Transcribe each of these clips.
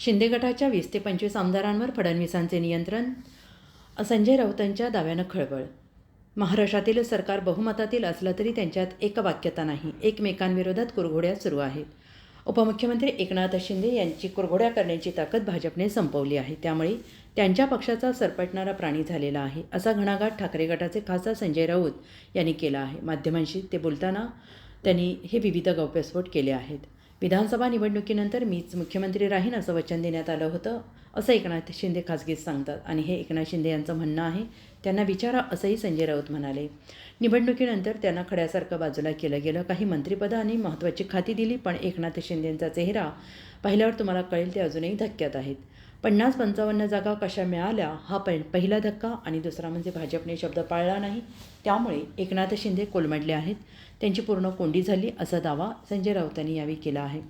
शिंदे गटाच्या वीस ते पंचवीस आमदारांवर फडणवीसांचे नियंत्रण संजय राऊतांच्या दाव्यानं खळबळ. महाराष्ट्रातील सरकार बहुमतातील असलं तरी त्यांच्यात एकवाक्यता नाही. एकमेकांविरोधात कुरघोड्या सुरू आहेत. उपमुख्यमंत्री एकनाथ शिंदे यांची कुरघोड्या करण्याची ताकद भाजपने संपवली आहे. त्यामुळे त्यांच्या पक्षाचा सरपटणारा प्राणी झालेला आहे असा घणाघात ठाकरे गटाचे खासदार संजय राऊत यांनी केला आहे. माध्यमांशी ते बोलताना त्यांनी हे विविध गौप्यस्फोट केले आहेत. विधानसभा निवडणुकीनंतर मीच मुख्यमंत्री राहीन असं वचन देण्यात आलं होतं असं एकनाथ शिंदे खासगीत सांगतात. आणि हे एकनाथ शिंदे यांचं म्हणणं आहे त्यांना विचारा असंही संजय राऊत म्हणाले. निवडणुकीनंतर त्यांना खड्यासारखं बाजूला केलं गेलं. काही मंत्रिपदं आणि महत्त्वाची खाती दिली पण एकनाथ शिंदेंचा चेहरा पाहिल्यावर तुम्हाला कळेल ते अजूनही धक्क्यात आहेत. पन्नास पंचावन्न जागा कशा मिळाल्या हा पहि पहिला धक्का आणि दुसरा म्हणजे भाजपने शब्द पाळला नाही. त्यामुळे एकनाथ शिंदे कोलमडले आहेत. त्यांची पूर्ण कोंडी झाली असा दावा संजय राऊतांनी यावेळी केला आहे.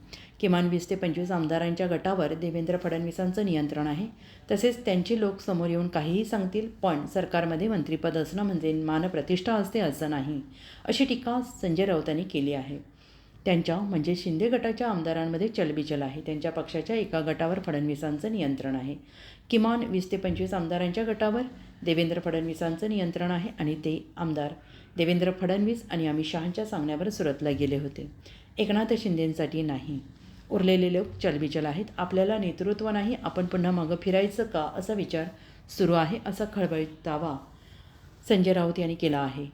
किमान वीस ते पंचवीस आमदारांच्या गटावर देवेंद्र फडणवीसांचं नियंत्रण आहे. तसेच त्यांचे लोक समोर येऊन काहीही सांगतील पण सरकारमध्ये मंत्रिपद असणं म्हणजे मानप्रतिष्ठा असते असं नाही अशी टीका संजय राऊतांनी केली आहे. त्यांच्या म्हणजे शिंदे गटाच्या आमदारांमध्ये चलबिचल आहे. त्यांच्या पक्षाच्या एका गटावर फडणवीसांचं नियंत्रण आहे. किमान वीस ते पंचवीस आमदारांच्या गटावर देवेंद्र फडणवीसांचं नियंत्रण आहे आणि ते आमदार देवेंद्र फडणवीस आणि अमित शहांच्या सांगण्यावर सुरतला गेले होते. एकनाथ शिंदेंसाठी नाही. उरलेले लोक चलबिचल आहेत. आपल्याला नेतृत्व नाही. आपण पुन्हा मागं फिरायचं का? असा विचार सुरू आहे असा खळबळीत दावा संजय राऊत यांनी केला आहे.